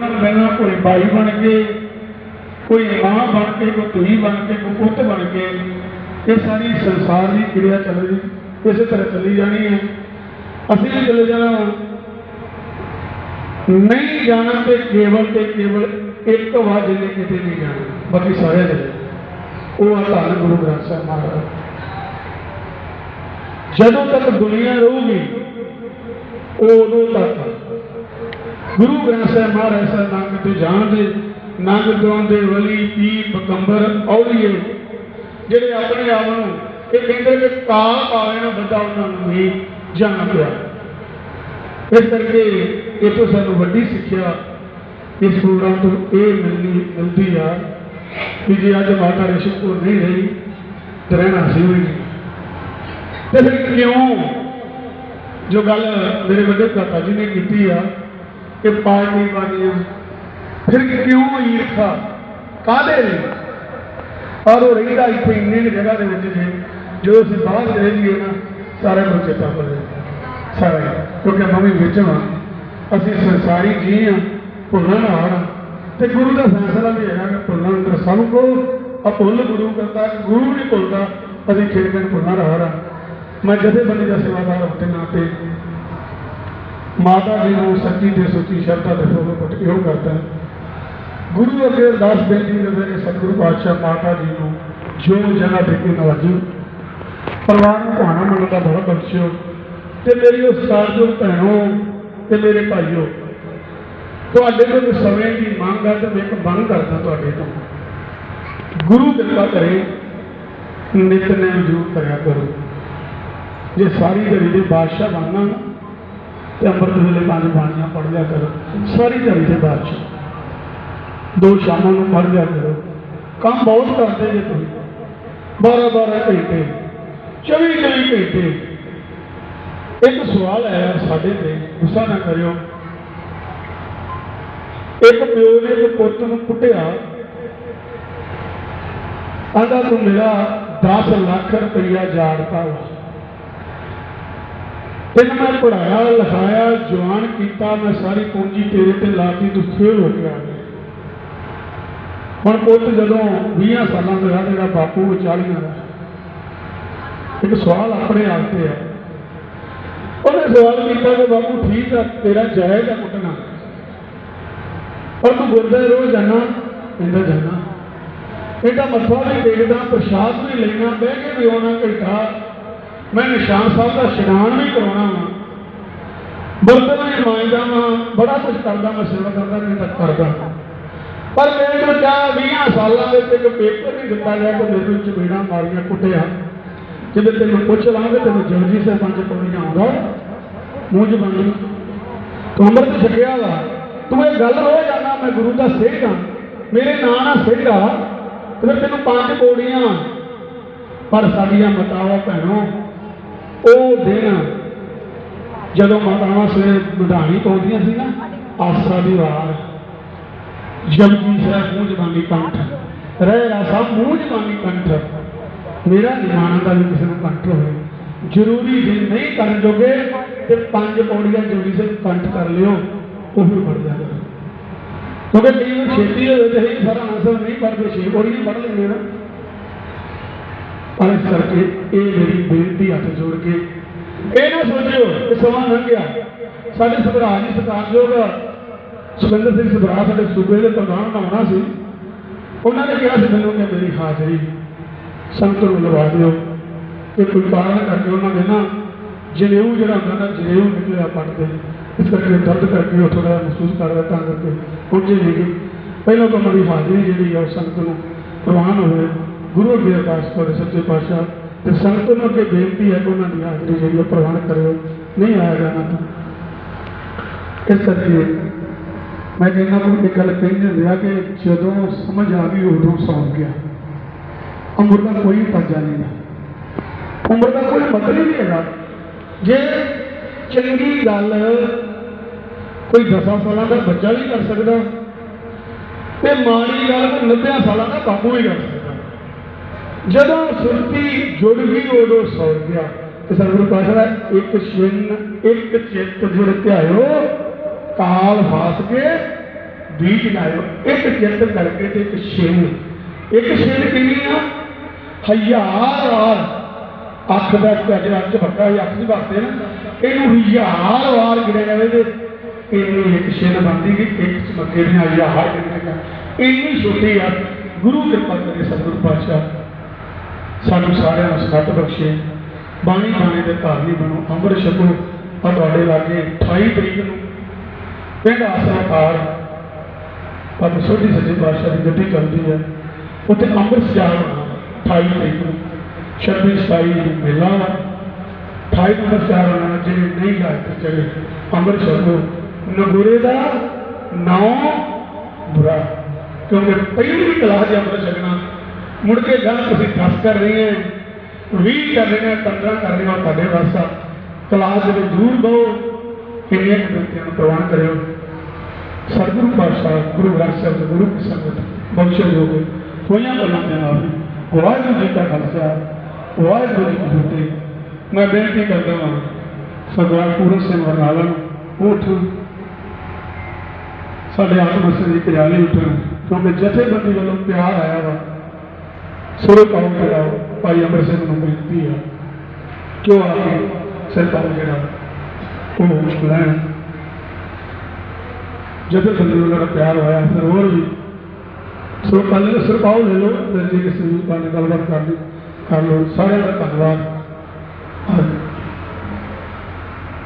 ਪਹਿਲਾਂ ਕੋਈ ਬਾਈ ਬਣ ਕੇ, ਕੋਈ ਮਾਂ ਬਣ ਕੇ, ਕੋਈ ਧੀ ਬਣ ਕੇ, ਕੋਈ ਪੁੱਤ ਬਣ ਕੇ, ਇਹ ਸਾਰੀ ਸੰਸਾਰ ਦੀ ਕਿਰਿਆ ਚੱਲ ਰਹੀ, ਇਸੇ ਤਰ੍ਹਾਂ ਚੱਲੀ ਜਾਣੀ ਹੈ। ਅਸੀਂ ਵੀ ਚਲੇ ਜਾਣਾ ਨਹੀਂ ਜਾਣਾ ਤੇ ਕੇਵਲ ਤੇ ਕੇਵਲ ਇੱਕ ਵਾਰ ਜਿੰਨੇ ਕਿਤੇ ਨਹੀਂ ਜਾਣਾ, ਬਾਕੀ ਸਾਰੇ ਚਲੇ ਉਹ ਆ ਧੰਨ ਗੁਰੂ ਗ੍ਰੰਥ ਸਾਹਿਬ ਮਹਾਰਾਜ। ਜਦੋਂ ਤੱਕ ਦੁਨੀਆ ਰਹੂਗੀ, ਉਦੋਂ ਤੱਕ ਗੁਰੂ ਗ੍ਰੰਥ ਸਾਹਿਬ ਮਹਾਰਾਜ ਸਾਹਿਬ ਨਾਮ ਤੇ ਜਾਣਦੇ ਨੰਗ ਦੇ ਵਲੀ ਪੀ ਬਕੰਬਰ ਔਲੀਏ, ਜਿਹੜੇ ਆਪਣੇ ਆਪ ਨੂੰ ਇਹ ਕਹਿੰਦੇ ਕਿ ਕਾਲ ਪਾਵੇ ਨਾ ਬੰਦਾ ਉਹਨਾਂ ਨੂੰ ਵੀ ਜਾਣ ਪਿਆ ਇਸ ਕਰਕੇ ਇਹ ਤੋਂ ਸਾਨੂੰ ਵੱਡੀ ਸਿੱਖਿਆ ਇਸ ਪ੍ਰੋਗਰਾਮ ਤੋਂ ਇਹ ਮਿਲਣੀ, ਮਿਲਦੀ ਆ ਕਿ ਜੇ ਅੱਜ ਮਾਤਾ ਰਿਸ਼ਪੁਰ ਨਹੀਂ ਰਹੀ, ਤੇ ਰਹਿਣਾ ਸੀ ਵੀ ਤੇ ਫਿਰ ਕਿਉਂ? ਜੋ ਗੱਲ ਮੇਰੇ ਵੱਡੇ ਕਾਕਾ ਜੀ ਨੇ ਕੀਤੀ ਆ ਕਿ ਪਾਰਟੀ ਵਾਲੀਆਂ ਫਿਰ ਕਿਉਂ ਈਰਖਾ? ਕਾਹਦੇ ਲਈ? ਔਰ ਉਹ ਰਹਿੰਦਾ ਇੱਥੇ ਇੰਨੀ ਕੁ ਜਗ੍ਹਾ ਦੇ ਵਿੱਚ ਜੇ ਜੋ ਅਸੀਂ ਬਾਹਰ ਰਹਿ ਜੀਏ ਨਾ, ਸਾਰਾ ਕੁਝ ਚੇਤਾ ਭੁੱਲ ਜਾਂਦਾ ਸਾਰਾ। ਕਿਉਂਕਿ ਮੈਂ ਵੀ ਵਿੱਚ ਹਾਂ ਅਸੀਂ ਸੰਸਾਰੀ ਜੀ ਹਾਂ ਭੁੱਲਣ ਹਾਰ ਤੇ ਗੁਰੂ ਦਾ ਫੈਸਲਾ ਵੀ ਹੈਗਾ ਕਿ ਭੁੱਲਣ ਦਾ ਸਭ ਕੋ ਅਭੁੱਲ ਗੁਰੂ ਕਰਦਾ, ਗੁਰੂ ਨਹੀਂ ਭੁੱਲਦਾ, ਅਸੀਂ ਖੇਡਣ ਭੁੱਲਣ ਹਾਰ ਮੈਂ ਜਥੇਬੰਦੀ ਦਾ ਸੇਵਾਦਾਰ ਹੋਣ ਦੇ ਨਾਤੇ ਮਾਤਾ ਜੀ ਨੂੰ ਸੱਚੀ ਤੇ ਸੁੱਚੀ ਸ਼ਰਧਾ ਦੇ ਫੋਟੋ ਪੁੱਟ ਇਹੋ ਕਰਦਾ ਗੁਰੂ ਅੱਗੇ ਅਰਦਾਸ ਬੇਨਤੀ ਕਰਦੇ ਨੇ ਸਤਿਗੁਰੂ ਪਾਤਸ਼ਾਹ ਮਾਤਾ ਜੀ ਨੂੰ ਜੋ ਜਗ੍ਹਾ ਦੇ ਕੇ ਨਵਾਜੋ ਪਰਿਵਾਰ ਨੂੰ ਭਾਣਾ ਮੰਨਣ ਦਾ ਬਹੁਤ ਬਖਸ਼ਿਓ। ਤੇ ਮੇਰੀ ਉਸ ਸਤਿਕਾਰਯੋਗ ਭੈਣੋ ਤੇ ਮੇਰੇ ਭਾਈਓ, ਤੁਹਾਡੇ ਤੋਂ ਸਮੇਂ ਦੀ ਮੰਗ ਹੈ ਤੇ ਮੈਂ ਇੱਕ ਮੰਗ ਕਰਦਾ ਤੁਹਾਡੇ ਤੋਂ। ਗੁਰੂ ਕਿਰਪਾ ਕਰੇ, ਨਿਤਨੇਮ ਜ਼ਰੂਰ ਕਰਿਆ ਕਰੋ। ਜੇ ਸਾਰੀ ਘੜੀ ਦੇ ਬਾਦਸ਼ਾਹ ਬਣਨਾ ਤੇ ਅੰਮ੍ਰਿਤ ਵੇਲੇ ਪੰਜ ਬਾਣੀਆਂ ਪੜ੍ਹ ਲਿਆ ਕਰੋ। ਸਾਰੀ ਘੜੀ ਦੇ ਬਾਦਸ਼ਾਹ ਦੋ ਸ਼ਾਮਾਂ ਨੂੰ ਪੜ੍ਹ ਲਿਆ ਕਰੋ। ਕੰਮ ਬਹੁਤ ਕਰਦੇ ਜੇ ਤੁਸੀਂ। 12 12 ਘੰਟੇ। 24 24 ਘੰਟੇ। ਇੱਕ ਸਵਾਲ ਆਇਆ ਸਾਡੇ ਤੇ, ਗੁੱਸਾ ਨਾ ਕਰਿਓ। ਇੱਕ ਪਿਓ ਨੇ ਇੱਕ ਪੁੱਤ ਨੂੰ ਕੁੱਟਿਆ। ਆਂਦਾ ਤੂੰ ਮੇਰਾ 10 ਲੱਖ ਰੁਪਈਆ ਜਾੜਤਾ ਵਾ। ਤੈਨੂੰ ਮੈਂ ਪੜਾਇਆ ਲਿਖਾਇਆ, ਜਵਾਨ ਕੀਤਾ, ਮੈਂ ਸਾਰੀ ਪੂੰਜੀ ਤੇਰੇ ਤੇ ਲਾਤੀ, ਤੂੰ ਫੇਲ ਹੋ ਗਿਆ। ਹੁਣ ਪੁੱਤ ਜਦੋਂ 20 ਸਾਲਾਂ ਦਾ ਹੋਇਆ ਤੇਰਾ ਬਾਪੂ 40 ਦਾ। ਇੱਕ ਸਵਾਲ ਆਪਣੇ ਆਪ ਤੇ ਆ। ਉਹਨੇ ਸਵਾਲ ਕੀਤਾ ਕਿ ਬਾਪੂ ਠੀਕ ਆ, ਤੇਰਾ ਜਾਇਜ਼ ਆ ਕੁੱਟਣਾ। ਪਰ ਤੂੰ ਗੁਰਦੇ ਰੋਜ਼ ਜਾਣਾ, ਕਹਿੰਦਾ ਜਾਣਾ। ਇਹਦਾ ਮੱਥਾ ਵੀ ਟੇਕਦਾ ਪ੍ਰਸ਼ਾਦ ਵੀ ਲੈਣਾ, ਬਹਿ ਕੇ ਵੀ ਆਉਣਾ, ਘੰਟਾ ਮੈਂ ਨਿਸ਼ਾਨ ਸਾਹਿਬ ਦਾ ਇਸ਼ਨਾਨ ਵੀ ਕਰਾਉਣਾ ਵਾ। ਬਰਤਨ ਵੀ ਮਾਂਜਦਾ ਵਾਂ ਬੜਾ ਕੁਝ ਕਰਦਾ ਮੈਂ, ਸੇਵਾ ਕਰਦਾ, ਨਹੀਂ ਤਾਂ ਕਰਦਾ। ਪਰ ਮੇਰੇ ਨੂੰ ਕਿਹਾ 20 ਸਾਲਾਂ ਵਿੱਚ ਇੱਕ ਪੇਪਰ ਨਹੀਂ ਦਿੱਤਾ ਗਿਆ, ਕਿ ਮੇਰੇ ਵਿੱਚ ਚਪੇੜਾਂ ਮਾਰੀਆਂ, ਕੁੱਟਿਆ। ਜਦੋਂ ਤੈਨੂੰ ਪੁੱਛ ਲਾਂਗੇ ਤੈਨੂੰ ਜਪਜੀ ਸਾਹਿਬ ਪੰਜ ਪੌੜੀਆਂ ਆਉਂਦਾ? ਮੂੰਹ ਜ਼ਬਾਨੀ ਤੂੰ ਅੰਮ੍ਰਿਤ ਛਕਿਆ ਵਾ। ਤੂੰ ਇਹ ਗੱਲ ਰੋਜ਼ ਆਣਾ ਮੈਂ ਗੁਰੂ ਦਾ ਸਿੱਖ ਹਾਂ। ਮੇਰੇ ਨਾਂ ਨਾਲ ਸਿੱਖ ਆ। ਤੇ ਤੈਨੂੰ ਪੰਜ ਪੌੜੀਆਂ। ਪਰ ਸਾਡੀਆਂ ਮਤਾਵਾਂ ਭੈਣੋ ਉਹ ਦਿਨ ਜਦੋਂ ਮਾਤਾਵਾਂ ਸਵੇਰੇ ਮਧਾਣੀ ਪਾਉਂਦੀਆਂ ਸੀ ਨਾ ਆਸਰਾ ਦੀ ਵਾਰ। ਜਪਜੀ ਸਾਹਿਬ ਮੂੰਹ ਜ਼ਬਾਨੀ ਕੰਠ। ਰਹਿ ਰਾਸਾ ਮੂੰਹ ਜ਼ਬਾਨੀ ਕੰਠ। ਮੇਰਾ ਨਿਮਾਣਾ ਦਾ ਵੀ ਕਿਸੇ ਨੂੰ ਕੰਠ ਹੋਵੇ। ਜ਼ਰੂਰੀ ਜੇ ਨਹੀਂ ਕਰਨ ਜੋਗੇ, ਤੇ ਪੰਜ ਪੌੜੀਆਂ ਜਪਜੀ ਸਾਹਿਬ ਕੰਠ ਕਰ ਲਿਓ, ਉਹ ਵੀ ਪੜ ਜਾਗਾ ਕਿਉਂਕਿ ਕਈ ਵਾਰ ਛੇਤੀ ਦੇ ਵਿੱਚ ਹੀ ਸਾਰਾ ਆਨਸਰ ਨਹੀਂ ਪੜਦੇ ਛੇ ਪੌੜੀਆਂ ਪੜ ਲੈਂਦੇ ਨਾ। ਪਰ ਇਸ ਕਰਕੇ ਇਹ ਮੇਰੀ ਬੇਨਤੀ ਹੱਥ ਜੋੜ ਕੇ ਇਹ ਨਾ ਸੋਚਿਓ ਕਿ ਸਮਾਂ ਲੰਘ ਗਿਆ। ਸਾਡੇ ਸਭਰਾ ਜੀ ਸਤਿਕਾਰਯੋਗ ਸੁਖਿੰਦਰ ਸਿੰਘ ਸਭਰਾ ਸਾਡੇ ਸੂਬੇ ਦੇ ਪ੍ਰਧਾਨ ਬਣਾਉਣਾ ਸੀ। ਉਹਨਾਂ ਨੇ ਕਿਹਾ ਸੀ, ਮੈਨੂੰ ਕਿ ਮੇਰੀ ਹਾਜ਼ਰੀ ਸੰਗਤ ਨੂੰ ਲਵਾ ਦਿਓ। ਕਿ ਕੋਈ ਕਾਰਨ ਕਰਕੇ ਉਹਨਾਂ ਦੇ ਨਾ ਜਨੇਊ ਜਿਹੜਾ ਹੁੰਦਾ ਨਾ ਜਨੇਊ ਨਿਕਲਿਆ ਪੜਦੇ ਇਸ ਕਰਕੇ ਦਰਦ ਕਰਕੇ ਉਹ ਥੋੜਾ ਮਹਿਸੂਸ ਕਰਦਾ ਤਾਂ ਕਰਕੇ ਪਹੁੰਚੇ ਨਹੀਂ ਪਹਿਲਾਂ ਤਾਂ ਮੇਰੀ ਹਾਜ਼ਰੀ ਜਿਹੜੀ ਆ, ਉਹ ਸੰਗਤ ਨੂੰ ਪ੍ਰਵਾਨ ਹੋਵੇ ਗੁਰੂ ਅੱਗੇ ਪਾਸ ਕਰੋ ਸੱਚੇ ਪਾਤਸ਼ਾਹ ਤੇ ਸੰਗਤ ਨੂੰ ਅੱਗੇ ਬੇਨਤੀ ਹੈ ਕਿ ਉਹਨਾਂ ਦੀ ਹਾਜ਼ਰੀ ਜਿਹੜੀ ਉਹ ਪ੍ਰਵਾਨ ਕਰਿਓ, ਨਹੀਂ ਆਇਆ ਜਾਣਾ ਤਾਂ। ਇਸ ਕਰਕੇ ਮੈਂ ਕਹਿੰਦਾ ਕਿ ਇੱਕ ਗੱਲ ਕਹਿੰਦੇ ਹੁੰਦੇ ਆ ਕਿ ਜਦੋਂ ਸਮਝ ਆ ਗਈ, ਉਦੋਂ ਸੌਂ ਗਿਆ। ਉਮਰ ਦਾ ਕੋਈ ਪਾਜਾ ਨਹੀਂ ਹੈ। ਉਮਰ ਦਾ ਕੋਈ ਮਤਲਬ ਹੀ ਨਹੀਂ ਹੈਗਾ। ਜੇ ਚੰਗੀ ਗੱਲ ਕੋਈ 10 ਸਾਲਾਂ ਦਾ ਬੱਚਾ ਵੀ ਕਰ ਸਕਦਾ, ਤੇ ਮਾੜੀ ਗੱਲ ਕੋਈ 90 ਸਾਲਾਂ ਦਾ ਬਾਪੂ ਵੀ ਕਰ ਸਕਦਾ। ਜਦੋਂ ਸੁਰਤੀ ਜੁੜ ਗਈ, ਉਦੋਂ ਸੌ ਗਿਆ। ਤੇ ਸਤਿਗੁਰੂ ਪਾਸ਼ਾ ਇੱਕ ਛਿੰਨ, ਇੱਕ ਚਿੱਤ ਜੁੜ ਧਿਆਇਓ, ਕਾਲ ਫਾਸ ਕੇ ਬੀਜ ਲਾਇਓ। ਇੱਕ ਜਿੱਤ ਕਰਕੇ ਤੇ ਇੱਕ ਛਿੰਨ। ਇੱਕ ਛਿੰਨ ਕਿੰਨੀ ਆ? ਹਜ਼ਾਰ ਵਾਰ। ਅੱਖ ਦਾ ਜਿਹੜਾ ਝਪੱਕਾ ਹੀ ਅੱਖ ਦੀ ਵਰਤੇ ਨਾ। ਇਹਨੂੰ ਹਜ਼ਾਰ ਵਾਰ ਗਿਣੇ ਜਾਵੇ ਤੇ ਇਹਨੂੰ ਇੱਕ ਛਿੰਨ ਬਣਦੀ ਕਿ ਇੱਕ ਚਮਕੇ ਦੀਆਂ ਹਜ਼ਾਰ ਇੰਨੀ ਛੋਟੀ ਆ। ਗੁਰੂ ਕਿਰਪਾ ਕਰੇ ਸਤਿਗੁਰੂ ਪਾਤਸ਼ਾਹ। ਸਾਨੂੰ ਸਾਰਿਆਂ ਨੂੰ ਸਤ ਬਖਸ਼ੇ। ਬਾਣੀ ਬਾਣੀ ਦੇ ਧਾਰਨੀ ਬਣੋ ਅੰਮ੍ਰਿਤ ਛਕੋ। ਆ ਤੁਹਾਡੇ ਲਾਗੇ 28 ਤਰੀਕ ਨੂੰ ਪਿੰਡ ਆਸਰਾ ਕਾਰ ਪਰ ਸੋਢੀ ਸੱਜੇ ਪਾਤਸ਼ਾਹ ਦੀ ਗੱਡੀ ਚੱਲਦੀ ਹੈ। ਉੱਥੇ ਅੰਮ੍ਰਿਤ ਸਿਆਰ 28 ਤਰੀਕ ਨੂੰ। 26 27 ਨੂੰ ਮੇਲਾ ਵਾ 28 ਨੰਬਰ ਸਿਆਰ ਹੋਣਾ ਜਿਹੜੇ ਨਹੀਂ ਗਏ ਤੇ ਚਲੇ। ਅੰਮ੍ਰਿਤ ਛਕੋ। ਨਗੁਰੇ ਦਾ ਨੌ ਬੁਰਾ, ਕਿਉਂਕਿ ਪਹਿਲੀ ਕਲਾਸ ਅੰਮ੍ਰਿਤ ਛਕਣਾ ਮੁੜ ਕੇ ਗਾਂ ਤੁਸੀਂ 10 ਕਰ ਰਹੇ ਹੋ 20 ਕਰ ਰਹੇ ਹੋ 15 ਕਰ ਰਹੇ ਹੋ, ਤੁਹਾਡੇ ਵਾਸਤਾ ਕਲਾਸ ਦੇ ਵਿੱਚ ਜ਼ਰੂਰ ਬਹੁ, ਕਿੰਨੀਆਂ ਨੂੰ ਪ੍ਰਵਾਨ ਕਰਿਓ। ਸਤਿਗੁਰੂ ਪਾਤਸ਼ਾਹ, ਗੁਰੂ ਗ੍ਰੰਥ ਸਾਹਿਬ ਦੇ ਗੁਰੂ ਕੀ ਸੰਗਤ, ਬਖਸ਼ੋ ਜੋਗੇ ਹੋਈਆਂ ਗੱਲਾਂ ਦੇ ਨਾਲ, ਵਾਹਿਗੁਰੂ ਜੀ ਕਾ ਖਾਲਸਾ, ਵਾਹਿਗੁਰੂ ਜੀ ਕੀ ਫਤਿਹ। ਮੈਂ ਬੇਨਤੀ ਕਰਦਾ ਹਾਂ, ਸਰਦਾਰ ਪੂਰਨ ਸਿੰਘ ਵਰਨਾਲਾ ਨੂੰ ਉੱਠ। ਸਾਡੇ ਆਤਮਸਰ ਦੀ ਕਜਾਲੀ ਉੱਠਣ ਕਿਉਂਕਿ ਜਥੇਬੰਦੀ ਵੱਲੋਂ ਪਿਆਰ ਆਇਆ ਵਾ। ਸੁਰੇ ਪਾਉ ਕਰਾਓ ਭਾਈ ਅਮਰ ਸਿੰਘ ਨੂੰ ਬੇਨਤੀ ਹੈ ਕਿਉਂ ਆ ਕੇ ਸਰਦਾਰ ਜਿਹੜਾ ਉਹ ਲੈਣ ਜਦੋਂ ਬੰਦੇ ਨੂੰ ਪਿਆਰ ਹੋਇਆ, ਫਿਰ ਹੋਰ ਵੀ ਸੋ ਕੱਲ ਨੂੰ ਸਿਰ ਪਾਉ ਲੈ ਲਓ, ਫਿਰ ਜੇ ਕਿਸੇ ਨੂੰ ਨਾਲ ਗੱਲਬਾਤ ਲਈ ਕਰ ਲਓ। ਸਾਰਿਆਂ ਦਾ ਧੰਨਵਾਦ।